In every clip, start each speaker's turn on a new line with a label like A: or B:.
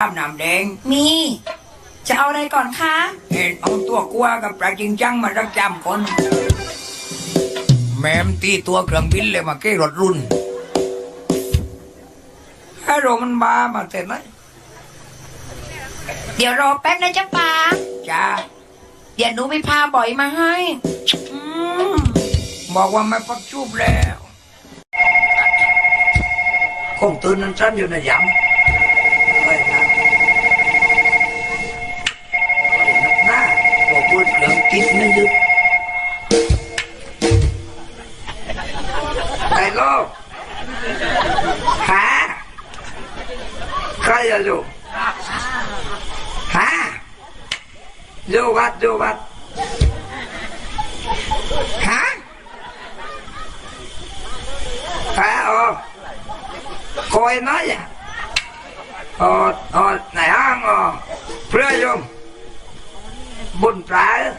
A: น้ำน้ำแดง
B: มี จะเอาอะไรก่อนคะ
A: เห็นเอาตัวกลัวกับปลาจริงจังมารักจำคน แม่มตีตัวเครื่องบินเลยมาเก้รถรุ่นฮัลโหลมันบามาแต่ไหน
B: เดี๋ยวรอแป๊บนะจ๊ะป๋า
A: จ้า
B: เดี๋ยวหนูไปพาบ่อยมาให้อืม
A: บอกว่าไม่พักชูบแล้ว คงตื่นนั้นสั้นอยู่ในะยำ ไงลูกฮะใครจะดูฮะดูวัดดูวัดฮะโอ้คุณเอ้ยน้อยโอ้ไหนฮะโอ้เพู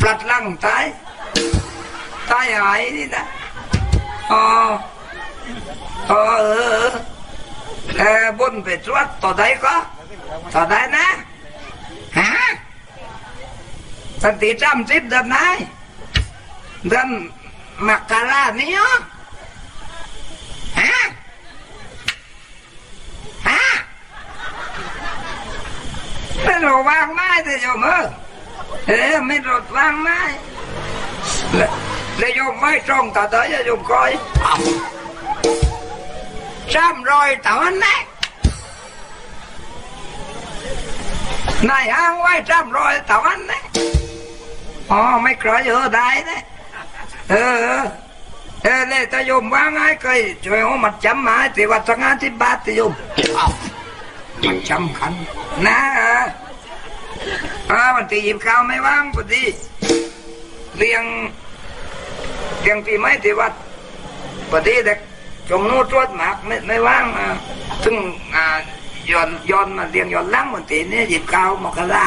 A: ปลัดล่งตายตายหายนี่นะอ๋อเออเออบุญไปชรวจต่อได้ก็ต่อได้นะฮะสันติจำจิตเดินไหนเดินมักกะลานี่ยฮะฮะไม่รู้ว่างไม่แต่โยมเออ แล้วไม่รดฟังไหมแล้วยมไม่ตรงต่อเตยยมคอยซ้ำรอยต่อนไหนายอ้างไว้ซ้ำรอยต่อนไหนอ๋อไม่เคยเออได้นะเออเออเลยตยมว่าง่ายเคยช่วยเอามัดจำมาที่วัดสังฆาธิบาตยมมัดจำขันนะ ออเออวันที่หยิบข้าวไม่ว่างพอดีเลี้ยงเลี้ยงปีไม้ที่วัดพอดีเด็กจงนู้ตรวจหมากไม่ไม่ว่างอะซึ่งย้อนย้อนมาเลี้ยงย้อนหลังวันที่นี้หยิบข้าวมกรา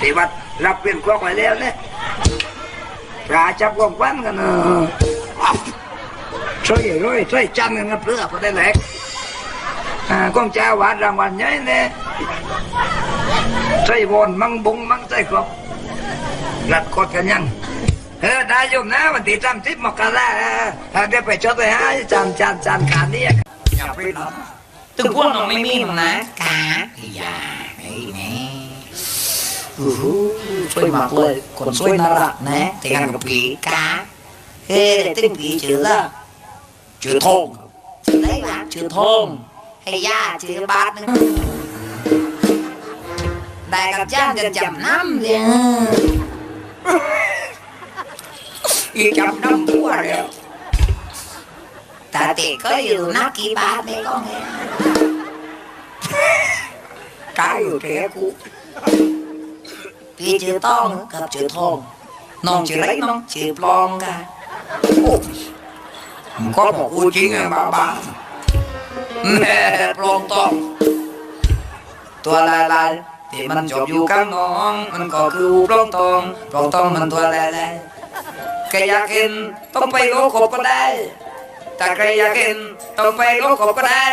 A: ที่วัดรับเป็นควักไว้แล้วเนี่ยปลาจับกวางวันกันเออช่วยร้อยช่วยจำกันกับเพื่อพอได้แหลกอ่ากองเจ้าวาดรางวัลใหญ่เนี่ย ช่วยวนมังบุงมังใจครบรัดกดกันยังเออได้ยุ่นะวันที่จำทิพมกราเออเดี๋ยวไปจดไปให้จานจานจานขานี้อย่าไปหรอก
B: ตึงพวกน้องไม่มีหรอกนะกา
A: อย่าไอ้แม่
B: ช่วยมากเลยคนช่วยน่ารักนะแต่งงกับผีกาเฮ้ตึงผีชื่อละ
A: ชื่อทง
B: ชื่ออะไรวะชื่อทงให้ย่าชื่อบาทนึง ได้กับจ้างจะจำน้ำเลย
A: อีจำน้ำทั่วแล้ว
B: แต่เด็กก็อยู่นักกี่บาทเนี่ยก็ไง
A: ตายอยู่แท้กู
B: พี่ชื่อต้องกับชื่อทองน้องชื่อไรน้องชื่อปลองกัน
A: ก็บอกกูจริงอะบ้าบ้า
B: แม่ปลองต้องตัวลายลายๆ ที่มันจบอยู่กับน้อง มันก็คือปลองตองปลองตองมันตัวลายลายๆใครอยากเห็นต้องไปโลกบก็ได้แต่ใครอยากเห็นต้องไปโลกบก็ได้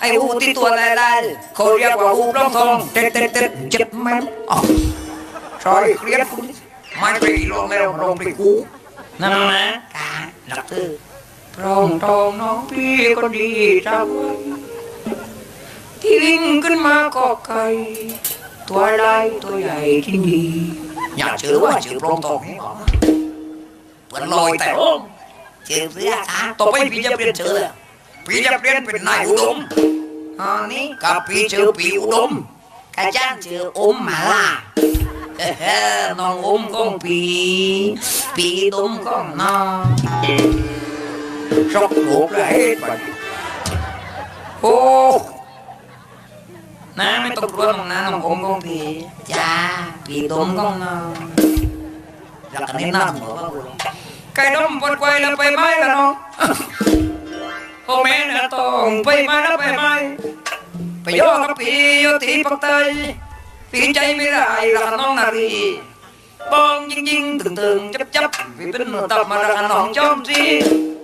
B: ไอ้หูที่ตัวลายลายๆเขาเรียกว่าหูปลองทองเต็ดเต็ดเต็ดเจ็บแม่นอ๋อ
A: ซอยเครียดกูนี่ไม่ไปลงแล้วลงไปกู
B: นั่นนะกาหลับตื้อ
A: พรองทองน้องพี่ก็ดีจังที่วิ่งขึ้นมาก็ไกล ตัวลายตัวใหญ่ที่ดี
B: อยากชื่อว่าชื่อปลองทองนี่หรอเปิดลอยแต่โอ้มชื่อเพื่อค่ะต่อไปพี่จะเปลี่ยนชื่อแล้ว
A: พี่จะเปลี่ยนเป็นนายอุดม
B: อ๋อนี่
A: กับพี่ชื่อปีอุดม
B: กระจ้างชื่ออุ้มหมาล่าเฮ้อน้องอุ้มของปีปีตุ้มของน้อง
A: ชกโบกเลยไปโอ้
B: นะไม่ต้องกลัวน้องนะน้องผมของพี่จ้าพี่ต้มของน้องรักกันนี่น้ำหัวว่ากูไก่ต้มปวดไกวแล้วไปไหมล่ะน้องโอ้แม่น่ะต้องไปมาแล้วไปไหมไปโยกกับพี่โยตีปักเตยพี่ใจไม่ได้รักน้องนารีบองยิงยิงตึงตึงจับจับพี่เป็นมือตับมารักน้องจอมสี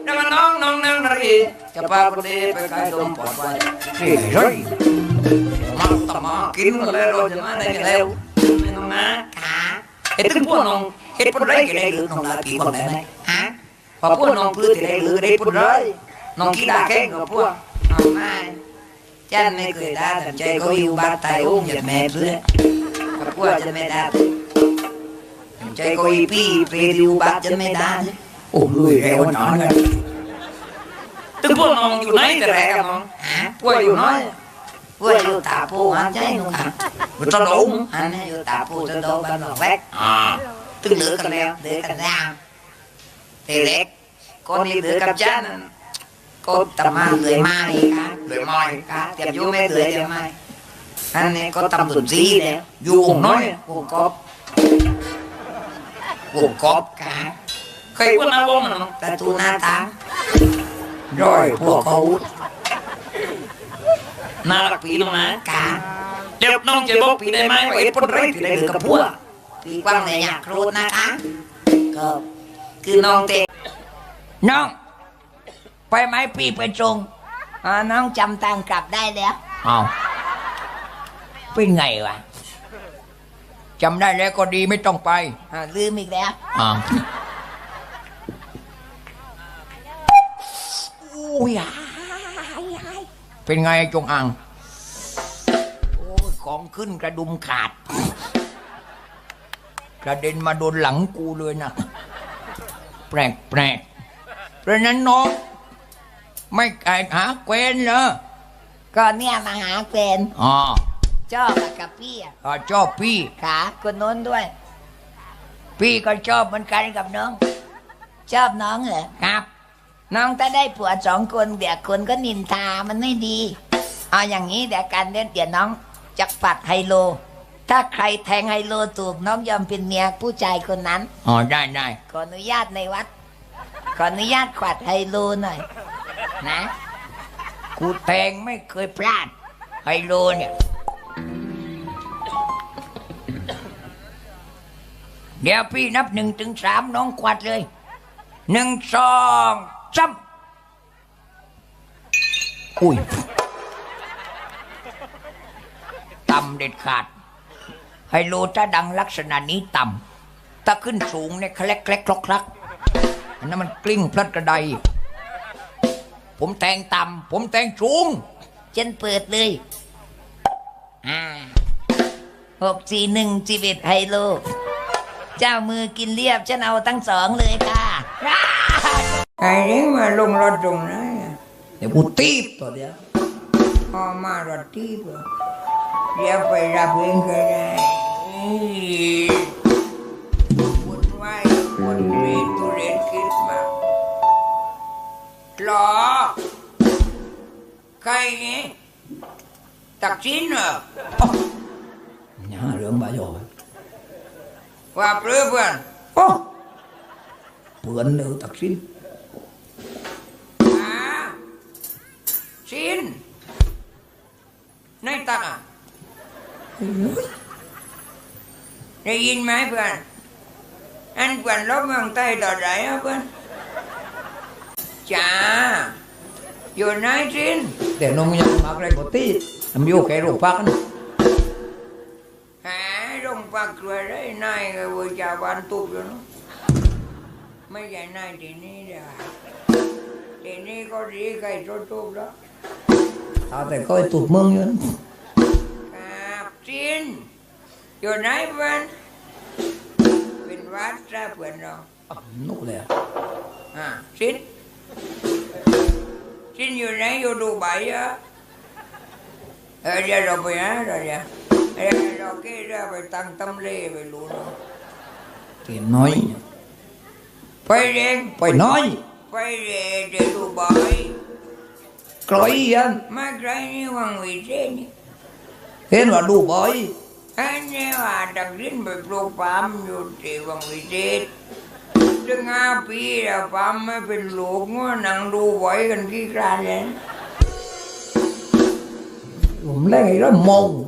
B: รักน้องน้องนางนารีจะพาคนดีไปไก่ต้มปวดไกวนี่ไรมา ตมากินอะไรเราจะมาได้กันแล้วไม่ต้องนะขาเฮ็ดถึงพวกน้องเฮ็ดพวกไรก็ได้หรือน้องลาปีคนไหนไหมฮะพอพวกน้องพื้นที่ได้หรือได้พวกไรน้องกีฬาแข่งกับพวกเอาไม่ฉันไม่เคยได้แต่ใจก็อยู่บ้านตายอุ้มอย่าแม่เพื่อกับพวกจะไม่ได้ใจก็อีพี่เปอยู่บ้านจะไม่ได้โอ้ยเร็วหนอนเลยถึงพวกน้องอยู่ไหนแต่แรกน้องฮะพวกอยู่น้อย vừa vô tạ phu hả cháy luôn hả vừa cho đủ anh ấy vô tạ phu cho đủ bên lòng vét. À. Tương đứa cần leo đứa cần ra thì lét con đi đứa cầm chán con tầm ma người ma đi cá người mòi cá tiệm vô mấy người tiệm mai. Anh ấy có tầm tuần gì đấy vô cùng nói cùng cóp cùng cóp cá khi quân nào bông mà ta tu na ta. Rồi của cậu น่ารักพี่น้องนะกาเดี๋ยวน้องจะบอกพี่ได้ไหมว่าไอ้ปนไรพี่ได้หรือกับพวกพี่กว้างเลยอยากรู้นะคะก็คือน้องเต
A: น้อง ไปไหมพี่ไปจง
C: อ๋อน้องจำตังกลับได้แล้ว
A: เอาเป็นไงวะจำได้แล้วก็ดีไม่ต้องไป
C: อ่าลืมอีกแล้ว
A: อ่าอุ้ยอะ เป็นไงจงอ่างโอ้ยของขึ้นกระดุมขาด กระเด็นมาโดนหลังกูเลยนะ แปลกแปลกเพราะฉะนั้นน้องไม่ไก่หาเกวนเหรอ
C: ก็เนี่ยมาหาแฟน
A: อ๋อ
C: ชอบอะกับพี่อะ
A: อ่าชอบพี่
C: ขาคนโน้นด้วย
A: พี่ก็ชอบเหมือนกันกับน้อง
C: ชอบน้องเหรอ
A: ครับ
C: น้องถ้าได้ผัวสองคนเดี๋ยวคนก็นินทามันไม่ดี เอาอย่างนี้เดี๋ยวการเล่นเดี๋ยวน้องจักปัดไฮโล ถ้าใครแทงไฮโลถูกน้องยอมเป็นเมียผู้ชายคนนั้น
A: อ๋อได้ได้
C: ขออนุญาตในวัด ขออนุญาตขวัดไฮโลหน่อย นะ
A: กูแทงไม่เคยพลาดไฮโลเนี่ย เดี๋ยวพี่นับหนึ่งถึงสามน้องควัดเลยหนึ่งสอง สามอุ้ยต่ำเด็ดขาด ไฮโลถ้าดังลักษณะนี้ต่ำถ้าขึ้นสูงเนี่ยคลกคลกคลอกคลักอันนั้นมันกลิ้งพลัดกระได ผมแทงต่ำผมแทงสูง
C: ฉันเปิดเลยอ่าหกสี่หนึ่งจีเอ็ดไฮโล เจ้ามือกินเรียบฉันเอาทั้งสองเลยค่ะ
A: ไอ้นี่มาลงรถตรงนั้นน่ะเดี๋ยวกูตีบตัวเดียวพอมารถ สินในตักอะเฮ้ยได้ยินไหมเพื่อนอันเพื่อนลบเมืองใต้ต่อไหนอะเพื่อนจ้าอยู่ไหนสินเดี๋ยวน้องยังมาอะไรปกติทำอยู่แค่โรงพักนะหาโรงพักตัวได้นายก็ว่าจะวันตุบอยู่เนาะไม่ใช่นายทีนี้เดียวทีนี้ก็ดีใครทุบๆแล้ว เอาแต่ก็ตุบมึงอยู่นะครับจินอยู่ไหนเพื่อนเป็นวัดซะเพื่อนเรานุกเลยอะจินจินอยู่ไหนอยู่ดูใบอะเออเดี๋ยวเราไปฮะเดี๋ยวเดี๋ยวเดี๋ยวเราเกี่ยวไปตั้งตำเล่ไปรู้เนาะเตียนน้อยไปเรียนไปน้อยไปเรียนจะดูบอยไกลยังมาไกลนี่วังวิเศษนี่
B: เห็นว่าดูบ่อย
A: ไอ้เนี่ยว่าดังดิ้นไปปลูกปาล์มอยู่ที่วังวิเศษถึงห้าปีแล้วปาล์มไม่เป็นลูกงัวนังดูไว้กันกี่ครั้งเลย
B: ผมเล่นไอ้แล้วมอง